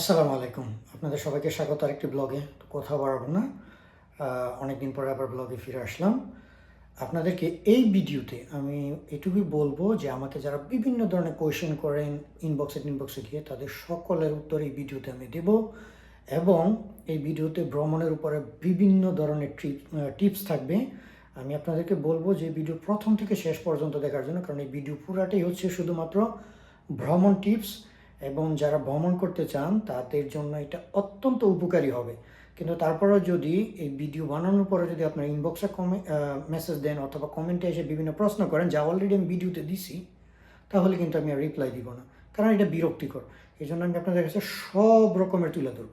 আসসালামু আলাইকুম। আপনাদের সবাইকে স্বাগত আরেকটি ব্লগে। কথা বাড়াবো না। অনেকদিন পরে আবার ব্লগে ফিরে আসলাম। আপনাদেরকে এই ভিডিওতে আমি এটুকুই বলব যে আমাকে যারা বিভিন্ন ধরনের কোয়েশ্চেন করেন ইনবক্সে ইনবক্সে গিয়ে, তাদের সকলের উত্তর এই ভিডিওতে আমি দেব এবং এই ভিডিওতে ভ্রমণের উপরে বিভিন্ন ধরনের ট্রিপ টিপস থাকবে। আমি আপনাদেরকে বলব যে ভিডিও প্রথম থেকে শেষ পর্যন্ত দেখার জন্য, কারণ এই ভিডিও পুরাটাই হচ্ছে শুধুমাত্র ভ্রমণ টিপস এবং যারা ভ্রমণ করতে চান, তাদের জন্য এটা অত্যন্ত উপকারী হবে। কিন্তু তারপরেও যদি এই ভিডিও বানানোর পরে যদি আপনার ইনবক্সে কমে মেসেজ দেন অথবা কমেন্টে এসে বিভিন্ন প্রশ্ন করেন, যা অলরেডি আমি ভিডিওতে দিছি, তাহলে কিন্তু আমি আর রিপ্লাই দিব না। কারণ এটা বিরক্তিকর। এই জন্য আমি আপনাদের কাছে সব রকমের তুলে ধরব।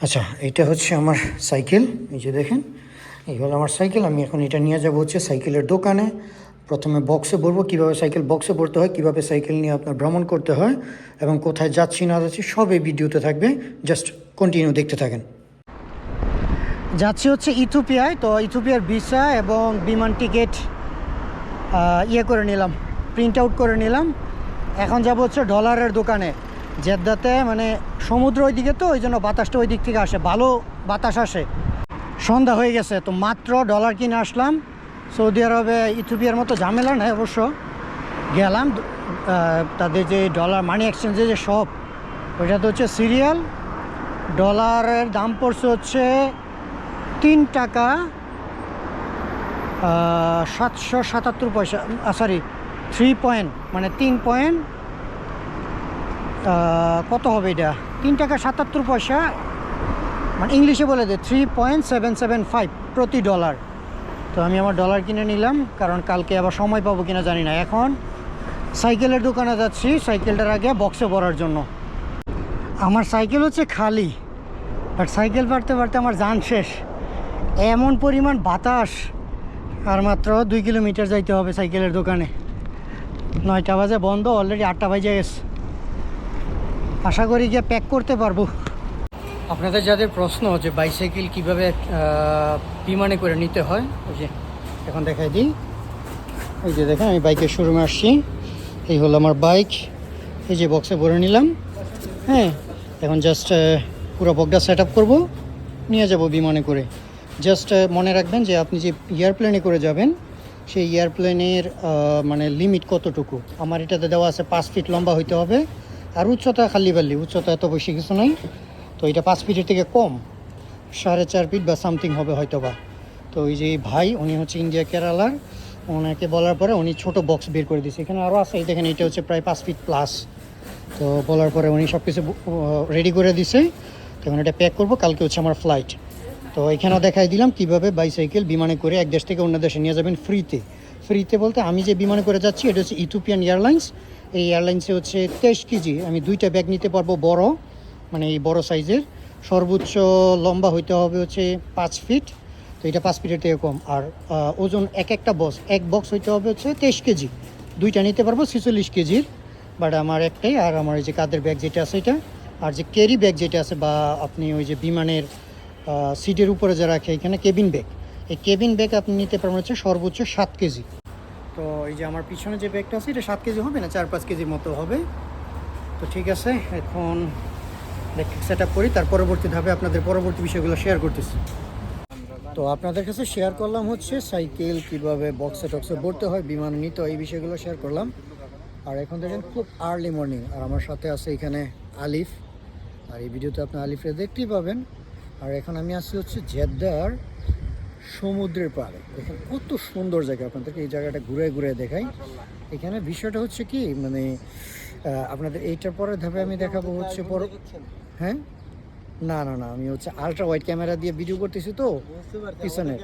আচ্ছা এটা হচ্ছে আমার সাইকেল। এই যে দেখেন, এই হলো আমার সাইকেল। আমি এখন এটা নিয়ে যাব হচ্ছে সাইকেলের দোকানে। প্রথমে বক্সে ভরবো, কীভাবে সাইকেল বক্সে পড়তে হয়, কীভাবে সাইকেল নিয়ে আপনার ভ্রমণ করতে হয় এবং কোথায় যাচ্ছি, না যাচ্ছি সব এই ভিডিওতে থাকবে। জাস্ট কন্টিনিউ দেখতে থাকেন। যাচ্ছি হচ্ছে ইথোপিয়ায়। তো ইথোপিয়ার ভিসা এবং বিমান টিকিট ইয়ে করে নিলাম প্রিন্ট আউট করে নিলাম। এখন যাব হচ্ছে ডলারের দোকানে। জেদ্দাতে মানে সমুদ্র ওইদিকে তো, ওই জন্য বাতাসটা ওই দিক থেকে আসে। ভালো বাতাস আসে। সন্ধ্যা হয়ে গেছে, তো মাত্র ডলার কিনে আসলাম। সৌদি আরবে ইথোপিয়ার মতো ঝামেলা নেই অবশ্য। গেলাম তাদের যে ডলার মানি এক্সচেঞ্জের যে শপ ওইটাতে হচ্ছে সিরিয়াল ডলারের দাম পড়ছে হচ্ছে তিন টাকা সাতশো সাতাত্তর পয়সা সরি থ্রি পয়েন্ট মানে তিন পয়েন্ট কত হবে এটা? তিন টাকা সাতাত্তর পয়সা মানে ইংলিশে বলে দে three point seven seven five প্রতি ডলার তো আমি আমার ডলার কিনে নিলাম, কারণ কালকে আবার সময় পাবো কিনা জানি না। এখন সাইকেলের দোকানে যাচ্ছি, সাইকেলটার আগে বক্সে ভরার জন্য। আমার সাইকেল হচ্ছে খালি বাট সাইকেল পারতে পারতে আমার যান শেষ। এমন পরিমাণ বাতাস, আর মাত্র দুই কিলোমিটার যাইতে হবে সাইকেলের দোকানে। নয়টা বাজে, বন্ধ অলরেডি আটটা বাজে গেছে। আশা করি গিয়ে প্যাক করতে পারব। আপনাদের যাদের প্রশ্ন যে বাইসাইকেল কীভাবে বিমানে করে নিতে হয়, ওই যে এখন দেখাই দিই। এই যে দেখেন, আমি বাইকের শোরুমে আসছি। এই হলো আমার বাইক। এই যে বক্সে ভরে নিলাম। হ্যাঁ এখন জাস্ট পুরো বকটা সেট আপ করব। নিয়ে যাব বিমানে করে। জাস্ট মনে রাখবেন যে আপনি যে এয়ারপ্লেনে করে যাবেন, সেই এয়ারপ্লেনের মানে লিমিট কতটুকু? আমার এটাতে দেওয়া আছে পাঁচ ফিট লম্বা হইতে হবে। আর উচ্চতা খালি বাল্লি উচ্চতা এত বেশি কিছু নাই। তো এটা পাঁচ ফিটের থেকে কম, সাড়ে চার ফিট বা সামথিং হবে হয়তো বা তো ওই যে ভাই, উনি হচ্ছে ইন্ডিয়া কেরালার ওনাকে বলার পরে উনি ছোট বক্স বের করে দিয়েছে। এখানে আরও আছে, এই দেখেন, এটা হচ্ছে প্রায় পাঁচ ফিট প্লাস তো বলার পরে উনি সব কিছু রেডি করে দিছে। তখন এটা প্যাক করব, কালকে হচ্ছে আমার ফ্লাইট তো এখানেও দেখাই দিলাম কীভাবে বাইসাইকেল বিমানে করে এক দেশ থেকে অন্য দেশে নিয়ে যাবেন ফ্রিতে ফ্রিতে বলতে আমি যে বিমানে করে যাচ্ছি, এটা হচ্ছে ইথোপিয়ান এয়ারলাইন্স এই এয়ারলাইন্সে হচ্ছে তেইশ কেজি। আমি দুইটা ব্যাগ নিতে পারব বড়। মানে এই বড় সাইজের। সর্বোচ্চ লম্বা হইতে হবে হচ্ছে পাঁচ ফিট। তো এটা পাঁচ ফিটের থেকে কম। আর ওজন এক একটা বক্স এক বক্স হইতে হবে হচ্ছে তেইশ কেজি। দুইটা নিতে পারব ছেচল্লিশ কেজির। বাট আমার একটাই, আর আমার ওই যে কাদের ব্যাগ যেটা আছে এটা, আর যে ক্যারি ব্যাগ যেটা আছে বা আপনি ওই যে বিমানের সিটের উপরে যে রাখে এখানে কেবিন ব্যাগ এই কেবিন ব্যাগ আপনি নিতে পারবেন হচ্ছে সর্বোচ্চ সাত কেজি। তো এই যে আমার পিছনে যে ব্যাগটা আছে, এটা সাত কেজি হবে না, চার পাঁচ কেজির মতো হবে। তো ঠিক আছে, এখন সেট আপ করি, তার পরবর্তী ধাপে আপনাদের পরবর্তী বিষয়গুলো শেয়ার করতেছি। তো আপনাদের কাছে শেয়ার করলাম হচ্ছে সাইকেল কীভাবে বক্সে টক্সে ভরতে হয়, বিমান নিতে এই বিষয়গুলো শেয়ার করলাম। আর এখন দেখেন খুব আর্লি মর্নিং আর আমার সাথে আছে এখানে আলিফ। আর এই ভিডিওতে আপনি আলিফরে দেখতেই পাবেন। আর এখন আমি আসছি হচ্ছে জেদ্দার সমুদ্রের পাড়ে। দেখেন কত সুন্দর জায়গা, আপনাদেরকে এই জায়গাটা ঘুরে ঘুরে দেখাই। এখানে বিষয়টা হচ্ছে কি মানে আপনাদের এইটার পরে ধাপে আমি দেখাবো হচ্ছে পর হ্যাঁ? না না না, আমি হচ্ছে আলট্রা ওয়াইড ক্যামেরা দিয়ে ভিডিও করতেছি তো। পিছনে।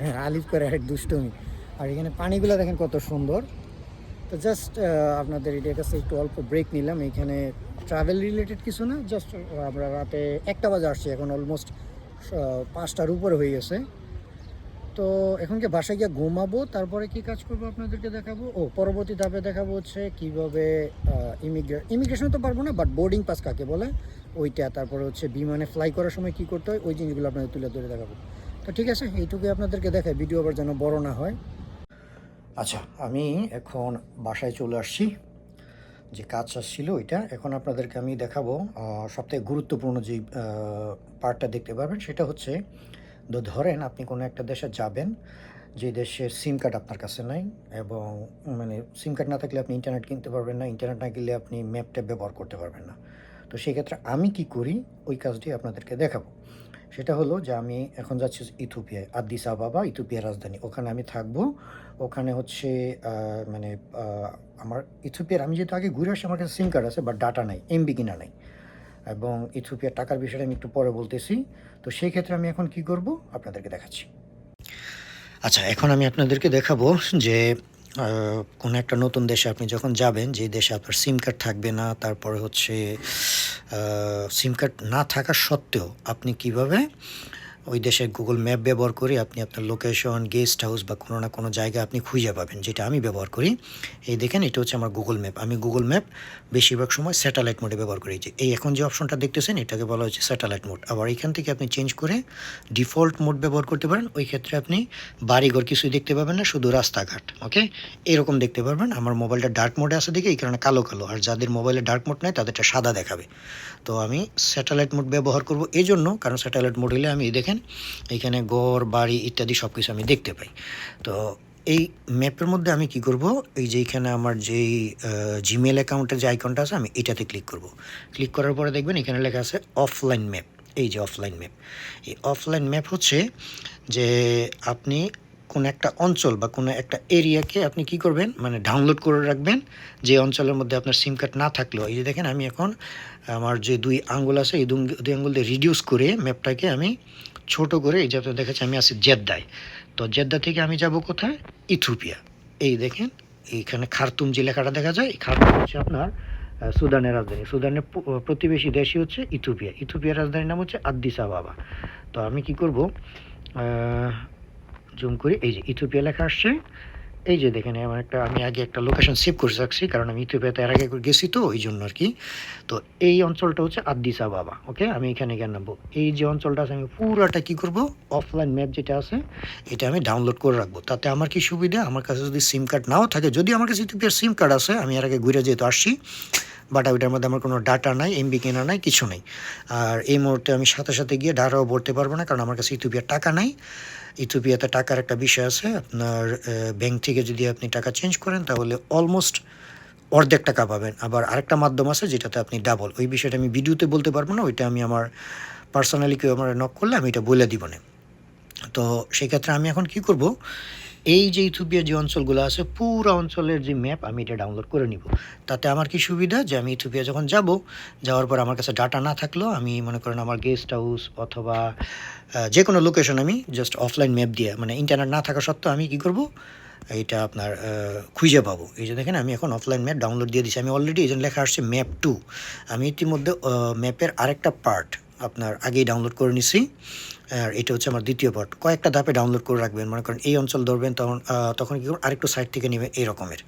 হ্যাঁ আলিফ করে এক দুষ্টমি। আর এখানে পানিগুলো দেখেন কত সুন্দর। তো জাস্ট আপনাদের এটার কাছে একটু অল্প ব্রেক নিলাম। এখানে ট্রাভেল রিলেটেড কিছু না জাস্ট আমরা রাতে একটা বাজে আসছি, এখন অলমোস্ট পাঁচটার উপরে হয়ে গেছে। তো এখন কি বাসায় গিয়ে ঘুমাবো? তারপরে কি কাজ করব আপনাদেরকে দেখাবো? ও, পরবর্তী ধাপে দেখাবো হচ্ছে কীভাবে ইমিগ্রে ইমিগ্রেশন তো পারব না বাট বোর্ডিং পাস কাকে বলে? ওইটা, তারপরে হচ্ছে বিমানে ফ্লাই করার সময় কি করতে হয়? ওই জিনিসগুলো আপনাদের তুলে ধরে দেখাবো। তো ঠিক আছে, এইটুকুই আপনাদেরকে দেখাই ভিডিও আবার যেন বড় না হয়। আচ্ছা আমি এখন বাসায় চলে আসছি। যে কাজ ছিল ওইটা, এখন আপনাদেরকে আমি দেখাবো সবথেকে গুরুত্বপূর্ণ যে পার্টটা দেখতে পারবেন, সেটা হচ্ছে ধরেন আপনি কোনো একটা দেশে যাবেন, যে দেশের সিম কার্ড আপনার কাছে নাই এবং মানে সিম কার্ড না থাকলে আপনি ইন্টারনেট কিনতে পারবেন না ইন্টারনেট না কিনলে আপনি ম্যাপ ট্যাপ ব্যবহার করতে পারবেন না। তো সেই ক্ষেত্রে আমি কি করি? ওই কাজটি আপনাদেরকে দেখাবো। সেটা হলো যে আমি এখন যাচ্ছি ইথোপিয়ায় আদিস আবাবা ইথোপিয়ার রাজধানী। ওখানে আমি থাকব। ওখানে হচ্ছে মানে আমার ইথোপিয়ার আমি যেহেতু আগে ঘুরে আসি, আমার কাছে সিম কার্ড আছে বাট ডাটা নাই এমবি কিনা নাই। এবং ইথোপিয়ার টাকার বিষয়টা আমি একটু পরে বলতেছি। তো সেই ক্ষেত্রে আমি এখন কি করব? আপনাদেরকে দেখাচ্ছি। আচ্ছা এখন আমি আপনাদেরকে দেখাবো যে কোনো একটা নতুন দেশে আপনি যখন যাবেন, যে দেশে আপনার সিম কার্ড থাকবে না, তারপরে হচ্ছে সিম কার্ড না থাকা সত্ত্বেও আপনি কীভাবে ওই দেশের গুগল ম্যাপ ব্যবহার করে আপনি আপনার লোকেশন গেস্ট হাউস বা কোনো না কোনো জায়গা আপনি খুঁজে পাবেন, যেটা আমি ব্যবহার করি। এই দেখেন, এটা হচ্ছে আমার গুগল ম্যাপ আমি গুগল ম্যাপ বেশিরভাগ সময় স্যাটেলাইট মোডে ব্যবহার করি। যে, এই এখন যে অপশনটা দেখতেছেন, এটাকে বলা হচ্ছে স্যাটেলাইট মোড আবার এখান থেকে আপনি চেঞ্জ করে ডিফল্ট মোড ব্যবহার করতে পারেন। ওই ক্ষেত্রে আপনি বাড়িঘর কিছুই দেখতে পাবেন না, শুধু রাস্তাঘাট ওকে এরকম দেখতে পারবেন। আমার মোবাইলটা ডার্ক মোডে আছে দেখে, এই কারণে কালো কালো। আর যাদের মোবাইলে ডার্ক মোড নাই, তাদেরটা সাদা দেখাবে। তো আমি স্যাটেলাইট মোড ব্যবহার করব। এই জন্য কারণ স্যাটেলাইট মোড হলে আমি, এই দেখেন, এখানে ঘর, বাড়ি ইত্যাদি সব কিছু আমি দেখতে পাই। তো এই ম্যাপের মধ্যে আমি কি করব? এই যে এখানে আমার যেই জিমেল অ্যাকাউন্টের যে আইকনটা আছে, আমি এটাতে ক্লিক করব। ক্লিক করার পরে দেখবেন এখানে লেখা আছে অফলাইন ম্যাপ এই যে অফলাইন ম্যাপ এই অফলাইন ম্যাপ হচ্ছে যে আপনি কোনো একটা অঞ্চল বা কোনো একটা এরিয়াকে আপনি কি করবেন? মানে ডাউনলোড করে রাখবেন। যে অঞ্চলের মধ্যে আপনার সিম কার্ড না থাকলেও, এই যে দেখেন আমি এখন আমার যে দুই আঙ্গুল আছে, এই দুই দুই আঙ্গুল দিয়ে রিডিউস করে ম্যাপটাকে আমি ছোট করে, এই যে আপনি দেখাচ্ছে আমি আছি জেদ্দায়। তো জেদ্দা থেকে আমি যাব কোথায়? ইথিওপিয়া। এই দেখেন, এইখানে খারতুম যে লেখাটা দেখা যায় খার্তুম হচ্ছে আপনার সুদানের রাজধানী। সুদানের প্রতিবেশী দেশই হচ্ছে ইথিওপিয়া। ইথিওপিয়ার রাজধানীর নাম হচ্ছে আদ্দিসা বাবা তো আমি কি করব? জুম করি, এই যে ইথিওপিয়া লেখা আসছে। এই যে দেখেন, আমার একটা, আমি আগে একটা লোকেশন সেভ করে রাখছি, কারণ আমি ইথিওপিয়াতে এর আগে গেছি তো, ওই জন্য আর কি। তো এই অঞ্চলটা হচ্ছে আদিসা বাবা ওকে? আমি এখানে গিয়ে নামবো। এই যে অঞ্চলটা আছে, আমি পুরোটা কি করব? অফলাইন ম্যাপ যেটা আছে, এটা আমি ডাউনলোড করে রাখব। তাতে আমার কি সুবিধা? আমার কাছে যদি সিম কার্ড নাও থাকে, যদি আমার কাছে ইথিওপিয়ার সিম কার্ড আছে, আমি এর আগে ঘুরে যেহেতু আসছি বাট ওইটার মধ্যে আমার কোনো ডাটা নাই এমবি কেনা নাই, কিছু নেই। আর এই মুহূর্তে আমি সাথে সাথে গিয়ে ডাটাও ভরতে পারব না, কারণ আমার কাছে ইথিওপিয়ার টাকা নাই। ইথিওপিয়াতে টাকার একটা বিষয় আছে, আপনার ব্যাংক থেকে যদি আপনি টাকা চেঞ্জ করেন, তাহলে অলমোস্ট অর্ধেক টাকা পাবেন। আবার আরেকটা মাধ্যম আছে, যেটাতে আপনি ডাবল ওই বিষয়টা আমি ভিডিওতে বলতে পারব না, ওইটা আমি আমার পার্সোনালি কেউ আমার নক করলে আমি এটা বলে দিব না। তো সেই ক্ষেত্রে আমি এখন কি করব এই যে ইথিওপিয়ার যে অঞ্চলগুলো আছে, পুরো অঞ্চলের যে ম্যাপ আমি এটা ডাউনলোড করে নিব। তাতে আমার কি সুবিধা? যে আমি ইথিওপিয়া যখন যাব, যাওয়ার পর আমার কাছে ডাটা না থাকলেও আমি মনে করেন আমার গেস্ট হাউস অথবা যে কোনো লোকেশন আমি জাস্ট অফলাইন ম্যাপ দিয়ে মানে ইন্টারনেট না থাকা সত্ত্বেও আমি কি করব? এটা আপনার খুঁজে পাবো। এই যে দেখেন, আমি এখন অফলাইন ম্যাপ ডাউনলোড দিয়ে দিচ্ছি আমি অলরেডি এই লেখা আসছে ম্যাপ টু আমি ইতিমধ্যে ম্যাপের আরেকটা পার্ট আপনার আগেই ডাউনলোড করে নিছি। আর এটা হচ্ছে আমার দ্বিতীয় পার্ট কয়েকটা ধাপে ডাউনলোড করে রাখবেন। মনে করেন এই অঞ্চল ধরবেন, তখন তখন কী করবেন? আরেকটু সাইড থেকে নেবে এই রকমের।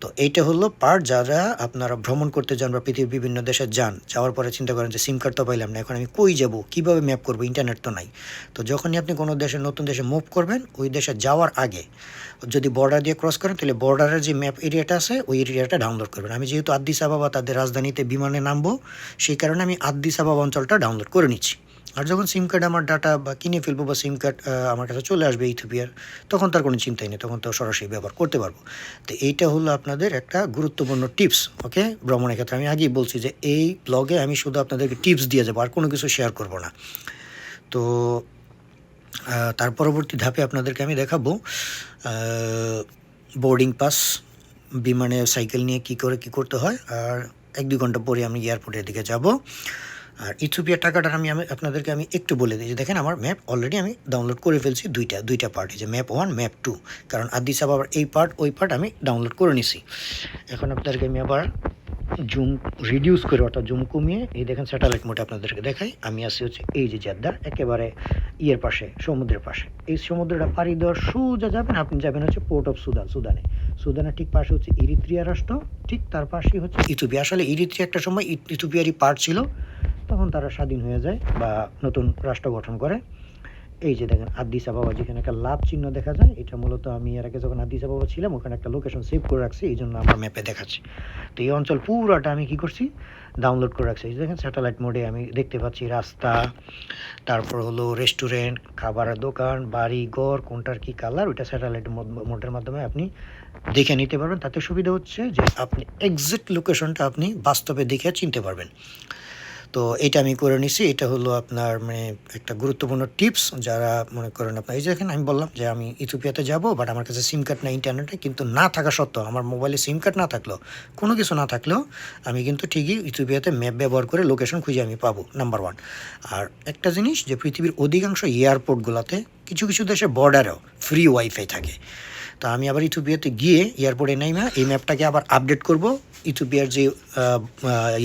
তো এইটা হলো পার্ট যারা আপনারা ভ্রমণ করতে যান বা পৃথিবীর বিভিন্ন দেশে যান, যাওয়ার পরে চিন্তা করেন যে সিম কার্ড তো পাইলাম না, এখন আমি কই যাব? কীভাবে ম্যাপ করব? ইন্টারনেট তো নাই। তো যখনই আপনি কোনো দেশে, নতুন দেশে মুভ করবেন, ওই দেশে যাওয়ার আগে যদি বর্ডার দিয়ে ক্রস করেন, তাহলে বর্ডারের যে ম্যাপ এরিয়াটা আছে, ওই এরিয়াটা ডাউনলোড করবেন। আমি যেহেতু আদ্দিস আবাবা তাদের রাজধানীতে বিমানে নামবো, সেই কারণে আমি আদ্দিস আবাবা অঞ্চলটা ডাউনলোড করে নিচ্ছি। আর যখন সিম কার্ড আমার ডাটা বা কিনে ফেলব বা সিম কার্ড আমার কাছে চলে আসবে ইথিওপিয়ার তখন তার কোনো চিন্তাই নেই, তখন তো সরাসরি ব্যবহার করতে পারব। তো এইটা হলো আপনাদের একটা গুরুত্বপূর্ণ টিপস ওকে ভ্রমণের ক্ষেত্রে আমি আগেই বলছি যে এই ব্লগে আমি শুধু আপনাদেরকে টিপস দিয়ে যাব, আর কোনো কিছু শেয়ার করব না। তো তার পরবর্তী ধাপে আপনাদেরকে আমি দেখাবো বোর্ডিং পাস বিমানে সাইকেল নিয়ে কি করে, কি করতে হয়, আর এক দুই ঘণ্টা পরে আমি এয়ারপোর্টের দিকে যাব। আর ইথিওপিয়ার টাকাটা আমি আমি আপনাদেরকে আমি একটু বলে দিই যে দেখেন আমার ম্যাপ অলরেডি আমি ডাউনলোড করে ফেলছি দুইটা দুইটা পার্ট যে ম্যাপ ওয়ান ম্যাপ টু কারণ আদিস আবার এই পার্ট ওই পার্ট আমি ডাউনলোড করে নিছি। এখন আপনাদেরকে আমি আবার জুম রিডিউস করে অর্থাৎ জুম কমিয়ে এই দেখেন স্যাটেলাইট মোটে আপনাদেরকে দেখাই। আমি আসি হচ্ছে এই যে জেদ্দা একেবারে ইয়ের পাশে, সমুদ্রের পাশে। এই সমুদ্রটা পাড়ি দেওয়ার সোজা যাবেন, আপনি যাবেন হচ্ছে পোর্ট অফ সুদান সুদানে সুদানের ঠিক পাশে হচ্ছে ইরিত্রিয়া রাষ্ট্র, ঠিক তার পাশেই হচ্ছে ইথুপিয়া আসলে ইরিত্রিয়া একটা সময় ই- ইথিওপিয়ারই পার্ট ছিল। তখন তারা স্বাধীন হয়ে যায় বা নতুন রাষ্ট্র গঠন করে। এই যে দেখেন আদিস আবাবা যেখানে একটা লাভ চিহ্ন দেখা যায়, এটা মূলত আমি এর আগে যখন আদিস আবাবা ছিলাম, ওখানে একটা লোকেশন সেভ করে রাখছি এই জন্য আমার ম্যাপে দেখাচ্ছি। তো এই অঞ্চল পুরোটা আমি কি করছি? ডাউনলোড করে রাখছি। এই দেখেন স্যাটেলাইট মোডে আমি দেখতে পাচ্ছি রাস্তা, তারপর হলো রেস্টুরেন্ট খাবারের দোকান, বাড়ি, ঘর, কোনটার কি কালার ওইটা স্যাটেলাইট মোডের মাধ্যমে আপনি দেখে নিতে পারবেন। তাতে সুবিধা হচ্ছে যে আপনি এক্সাক্ট লোকেশনটা আপনি বাস্তবে দেখে চিনতে পারবেন। তো এটা আমি করে নিছি। এটা হলো আপনার মানে একটা গুরুত্বপূর্ণ টিপস যারা মনে করেন আপনার, এই যে দেখেন আমি বললাম যে আমি ইথিওপিয়াতে যাব বাট আমার কাছে সিম কার্ড না ইন্টারনেটে কিন্তু না থাকা সত্ত্বেও, আমার মোবাইলে সিম কার্ড না থাকলেও, কোনো কিছু না থাকলেও আমি কিন্তু ঠিকই ইথিওপিয়াতে ম্যাপ ব্যবহার করে লোকেশন খুঁজে আমি পাবো নাম্বার ওয়ান আর একটা জিনিস যে পৃথিবীর অধিকাংশ এয়ারপোর্টগুলোতে কিছু কিছু দেশে বর্ডারেও ফ্রি ওয়াইফাই থাকে। তা আমি আবার ইথিওপিয়াতে গিয়ে এয়ারপোর্টে নেইমা এই ম্যাপটাকে আবার আপডেট করব। ইথিওপিয়ার যে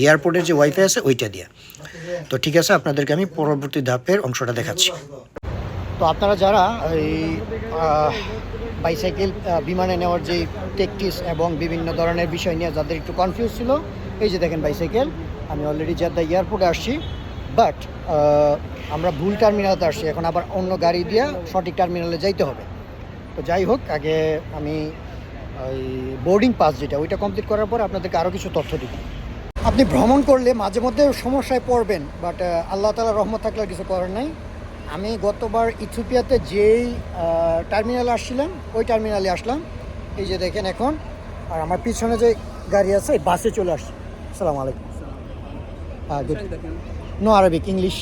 এয়ারপোর্টের যে ওয়াইফাই আছে, ওইটা দিয়ে। তো ঠিক আছে, আপনাদেরকে আমি পরবর্তী ধাপের অংশটা দেখাচ্ছি। তো আপনারা যারা এই বাইসাইকেল বিমানে নেওয়ার যে টেকটিস এবং বিভিন্ন ধরনের বিষয় নিয়ে যাদের একটু কনফিউজ ছিল, এই যে দেখেন বাইসাইকেল আমি অলরেডি জেদ্দা এয়ারপোর্টে আসছি। বাট আমরা ভুল টার্মিনালতে আসছি, এখন আবার অন্য গাড়ি দিয়ে সঠিক টার্মিনালে যাইতে হবে। তো যাই হোক আগে আমি ওই বোর্ডিং পাস যেটা ওইটা কমপ্লিট করার পর আপনাদেরকে আরও কিছু তথ্য দিব। আপনি ভ্রমণ করলে মাঝে মধ্যে সমস্যায় পড়বেন বাট আল্লাহ তালা রহমত থাকলে আর কিছু করার নাই। আমি গতবার ইথিওপিয়াতে যেই টার্মিনালে আসছিলাম ওই টার্মিনালে আসলাম। এই যে দেখেন এখন আর আমার পিছনে যে গাড়ি আছে বাসে চলে আসছি। আসসালামু আলাইকুম। হ্যাঁ গুড নো আরবিক ইংলিশ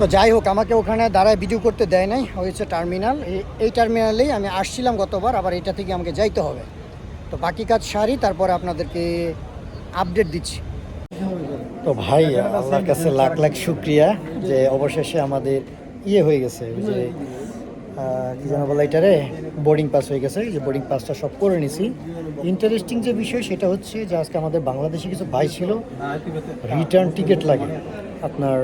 তো যাই হোক, আমাকে ওখানে দাঁড়ায় ভিডিও করতে দেয় নাই হয়েছে টার্মিনাল এই টার্মিনালেই আমি আসছিলাম গতবার, আবার এটা থেকে আমাকে যাইতে হবে। তো বাকি কাজ সারি, তারপরে আপনাদেরকে আপডেট দিচ্ছি। তো ভাই, আল্লাহর কাছে লাখ লাখ শুক্রিয়া যে অবশেষে আমাদের ইয়ে হয়ে গেছে, ওই যে কি যেন বলে এটারে বোর্ডিং পাস হয়ে গেছে যে বোর্ডিং পাসটা সব করে নিছি। ইন্টারেস্টিং যে বিষয় সেটা হচ্ছে যে আজকে আমাদের বাংলাদেশে কিছু ভাই ছিল রিটার্ন টিকিট লাগে। আপনার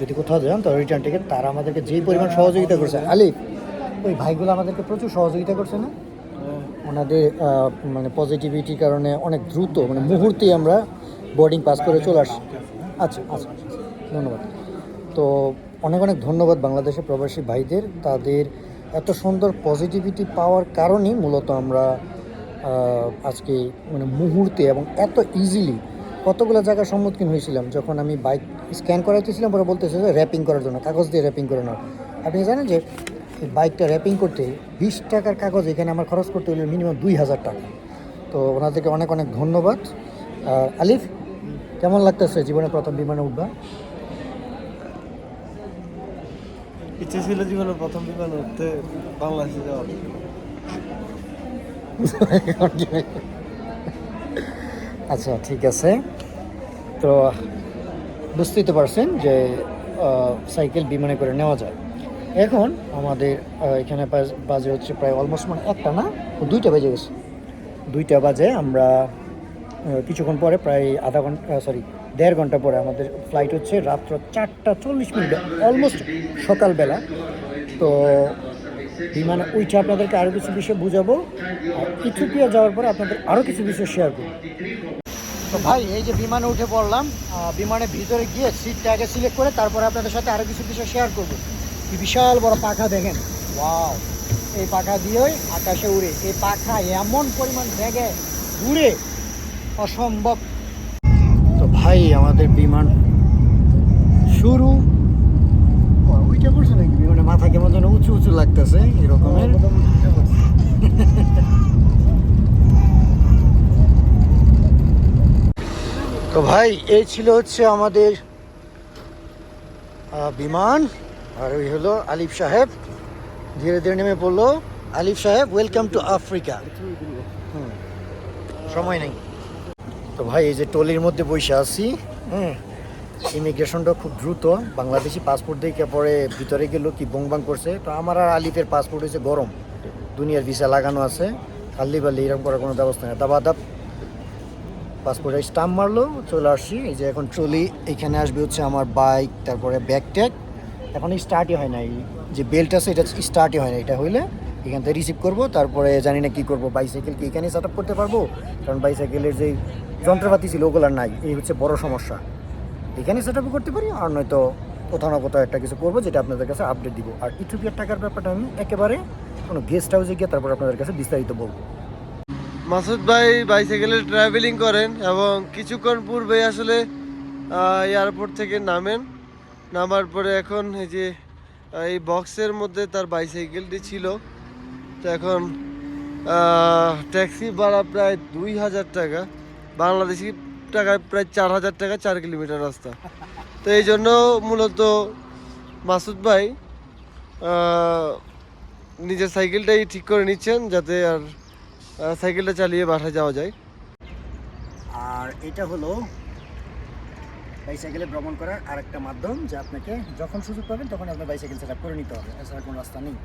যদি কোথাও যান তো রিটার্ন টিকিট তারা আমাদেরকে যেই পরিমাণ সহযোগিতা করছে আলিফ ওই ভাইগুলো আমাদেরকে প্রচুর সহযোগিতা করছে না? ওনাদের মানে পজিটিভিটির কারণে অনেক দ্রুত মানে মুহূর্তেই আমরা বোর্ডিং পাস করে চলে আসি আচ্ছা আচ্ছা, ধন্যবাদ। তো অনেক অনেক ধন্যবাদ বাংলাদেশের প্রবাসী ভাইদের। তাদের এত সুন্দর পজিটিভিটি পাওয়ার কারণেই মূলত আমরা আজকে মানে মুহূর্তে এবং এত ইজিলি কতগুলো জায়গার সম্মুখীন হয়েছিলাম? যখন আমি বাইক স্ক্যান করাইতেছিলাম পরে বলতেছে যে র্যাপিং করার জন্য কাগজ দিয়ে র্যাপিং করে নাও। আপনি জানেন যে বাইকটা র্যাপিং করতে বিশ টাকার কাগজ এখানে আমার খরচ করতে হলে মিনিমাম দুই হাজার টাকা। তো ওনাদেরকে অনেক অনেক ধন্যবাদ। আলিফ কেমন লাগতেছে জীবনে প্রথম বিমানে উঠবা? ইচ্ছে ছিল জীবনের প্রথম বিমান উঠতে বাংলাদেশে যাওয়ার। আচ্ছা ঠিক আছে। তো বুঝতেই তো পারছেন যে সাইকেল বিমানে করে নেওয়া যায়। এখন আমাদের এখানে বাজে হচ্ছে প্রায় অলমোস্ট মানে একটা না, দুইটা বেজে গেছে। দুইটা বাজে, আমরা কিছুক্ষণ পরে প্রায় আধা ঘণ্টা সরি দেড় ঘণ্টা পরে আমাদের ফ্লাইট হচ্ছে রাত্র চারটা চল্লিশ মিনিট অলমোস্ট সকালবেলা। তো বিমানে ওইটা আপনাদেরকে আরও কিছু বিষয় বুঝাবো আর ইথিওপিয়া যাওয়ার পরে আপনাদের আরও কিছু বিষয় শেয়ার করব। তো ভাই এই যে বিমানে উঠে পড়লাম বিমানের ভিতরে গিয়ে সিটটা আগে সিলেক্ট করে তারপরে আপনাদের সাথে আরও কিছু বিষয় শেয়ার করব। কি বিশাল বড় পাখা দেখেন। ওয়াও এই পাখা দিয়েই আকাশে উড়ে। এই পাখা এমন পরিমাণ ব্যাগে উড়ে অসম্ভব। তো ভাই আমাদের বিমান শুরু ও, উইটা পড়ছে নাকি বিমানের মাথা কেমন যেন উঁচু উঁচু লাগতেছে এরকমের তো ভাই, এই ছিল হচ্ছে আমাদের বিমান, আর ওই হলো আলিফ সাহেব। ধীরে ধীরে নেমে পড়ল। আলিফ সাহেব ওয়েলকাম টু আফ্রিকা সময় নেই। তো ভাই, এই যে টলির মধ্যে বসে আছি, হুম ইমিগ্রেশনটা খুব দ্রুত। বাংলাদেশি পাসপোর্ট দেখে পরে ভিতরে গেল কি বং বাং করছে। তো আমার আর আলিফের পাসপোর্ট হচ্ছে গরম। দুনিয়ার ভিসা লাগানো আছে। খাল্লি বাল্লি এরকম করার কোনো ব্যবস্থা নেই। দাবা দাব পাসপোর্টে স্টাম্প মারলো, চলে আসছি। এই যে এখন ট্রলি এখানে আসবে হচ্ছে আমার বাইক তারপরে ব্যাগ ট্যাগ এখন স্টার্টই হয় না এই যে বেল্ট আছে, এটা স্টার্টই হয় না এটা হইলে এখান থেকে রিসিভ করব। তারপরে জানি না কী করব। বাইসাইকেল কি এখানে সেট করতে পারব? কারণ বাইসাইকেলের যে যন্ত্রপাতি ছিল, ওগুলো নাই। এই হচ্ছে বড় সমস্যা। এখানে সেট করতে পারি আর নয়তো কোথাও না কোথাও একটা কিছু করব যেটা আপনাদের কাছে আপডেট দিব। আর ইথিওপিয়ার টাকার ব্যাপারটা আমি একেবারে কোনো গেস্ট হাউসে গিয়ে তারপর আপনাদের কাছে বিস্তারিত বলব। মাসুদ ভাই বাইসাইকেলে ট্রাভেলিং করেন এবং কিছুক্ষণ পূর্বে আসলে এয়ারপোর্ট থেকে নামেন। নামার পরে এখন এই যে এই বক্সের মধ্যে তার বাইসাইকেলটি ছিল। তো এখন ট্যাক্সি ভাড়া প্রায় দুই হাজার টাকা। বাংলাদেশি টাকায় প্রায় চার হাজার টাকা চার কিলোমিটার রাস্তা। তো এই জন্য মূলত মাসুদ ভাই নিজের সাইকেলটাই ঠিক করে নিচ্ছেন যাতে আর সাইকেলটা চালিয়ে বাসায় যাওয়া যায়। আর এটা হলো বাইসাইকেলে ভ্রমণ করার আরেকটা মাধ্যম যে আপনাকে যখন সুযোগ পাবেন তখন আপনার বাইসাইকেল সেট করে নিতে হবে। এছাড়া কোনো রাস্তা নেই।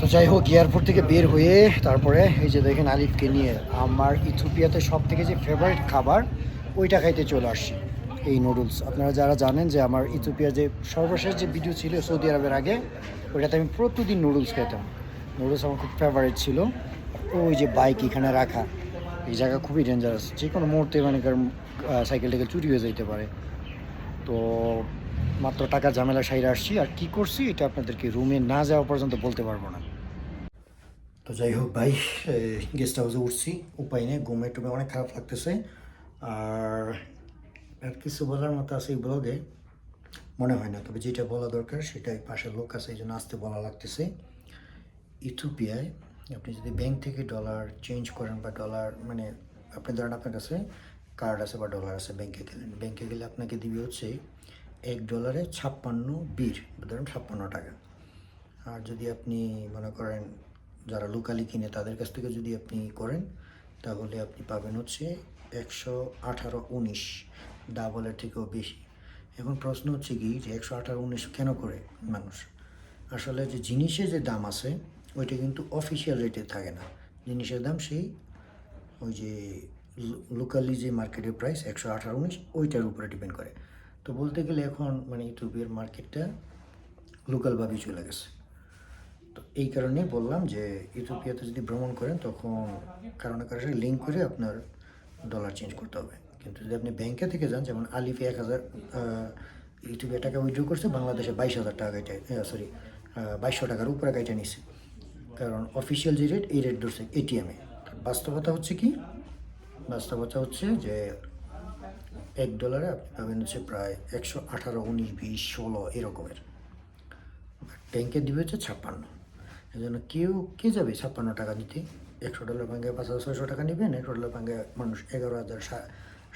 তো যাই হোক এয়ারপোর্ট থেকে বের হয়ে তারপরে এই যে দেখেন আলিফকে নিয়ে আমার ইথোপিয়াতে সব থেকে যে ফেভারিট খাবার, ওইটা খাইতে চলে আসছি এই নুডলস আপনারা যারা জানেন যে আমার ইথোপিয়ার যে সর্বশেষ যে ভিডিও ছিল সৌদি আরবের আগে, ওইটাতে আমি প্রতিদিন নুডলস খেতাম। নুডলস আমার খুব ফেভারিট ছিল। ওই যে বাইক এখানে রাখা, এই জায়গা খুবই ডেঞ্জারাস যে কোনো মুহূর্তে মানে কারণ সাইকেল টাইকেল চুরি হয়ে যেতে পারে। তো মাত্র টাকা ঝামেলা সাইরে আসছি। আর কি করছি, এটা আপনাদেরকে রুমে না যাওয়া পর্যন্ত বলতে পারব না। তো যাই হোক, ভাই গেস্ট হাউসে উঠছি। উপায় নেই, ঘুমে টুমে অনেক খারাপ লাগতেছে। আর আর কিছু বলার মতো আছে এই ব্লগে মনে হয় না, তবে যেটা বলা দরকার সেটাই পাশের লোক আছে, এই জন্য আসতে বলা লাগতেছে। ইথোপিয়ায় আপনি যদি ব্যাংক থেকে ডলার চেঞ্জ করেন বা ডলার মানে আপনি ধরেন আপনার কাছে কার্ড আছে বা ডলার আছে ব্যাংকে গেলেন। ব্যাংকে গেলে আপনাকে দিবে হচ্ছে এক ডলারে ছাপ্পান্ন বীর, ধরেন ছাপ্পান্ন টাকা। আর যদি আপনি মনে করেন যারা লোকালি কিনে তাদের কাছ থেকে যদি আপনি করেন, তাহলে আপনি পাবেন হচ্ছে একশো আঠারো উনিশ ডাবলের থেকেও বেশি। এখন প্রশ্ন হচ্ছে কি যে একশো আঠারো উনিশ কেন করে মানুষ? আসলে যে জিনিসের যে দাম আছে, ওইটা কিন্তু অফিসিয়াল রেটে থাকে না। জিনিসের দাম সেই ওই যে লোকালি যে মার্কেটের প্রাইস একশো আঠারো উনিশ, ওইটার উপরে ডিপেন্ড করে। তো বলতে গেলে এখন মানে ইউটিউবের মার্কেটটা লোকালভাবেই চলে গেছে। তো এই কারণে বললাম যে ইথিওপিয়াতে যদি ভ্রমণ করেন, তখন কারও না কারোর সাথে লিঙ্ক করে আপনার ডলার চেঞ্জ করতে হবে। কিন্তু যদি আপনি ব্যাংকে থেকে যান, যেমন আলিফে এক হাজার ইথিওপিয়া টাকা উইথড্র করছে, বাংলাদেশে বাইশ হাজার টাকা গাইটা সরি বাইশশো টাকার উপরে গাইটা নিছে। কারণ অফিসিয়াল যে রেট এই রেট ধরছে এটিএমে বাস্তবতা হচ্ছে কি? বাস্তবতা হচ্ছে যে এক ডলারে আপনি পাবেন হচ্ছে প্রায় একশো আঠারো, উনিশ, বিশ, ষোলো, এরকমের। ব্যাংকে দিবে হচ্ছে ছাপ্পান্ন। এই জন্য কেউ কে যাবে ছাপ্পান্ন টাকা দিতে একশো ডলার ব্যাংকে পাঁচ হাজার ছয়শো টাকা নেবেন একশো ডলার ব্যাংকে মানুষ এগারো হাজার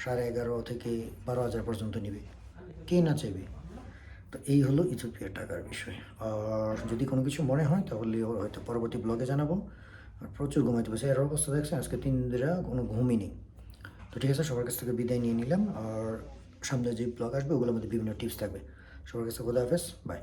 সাড়ে এগারো থেকে বারো হাজার পর্যন্ত নেবে। কে না চাইবে? তো এই হলো ইথোপিয়ার টাকার বিষয়। আর যদি কোনো কিছু মনে হয়, তাহলে হয়তো পরবর্তী ব্লগে জানাব। আর প্রচুর ঘুমাইতে বসে। এর অবস্থা দেখছেন, আজকে তিন দিরা কোনো ঘুমই নেই। তো ঠিক আছে, সবার কাছ থেকে বিদায় নিয়ে নিলাম। আর সামনে যে ব্লগ আসবে, ওগুলোর মধ্যে বিভিন্ন টিপস থাকবে। সবার কাছে খোদা হাফেজ বাই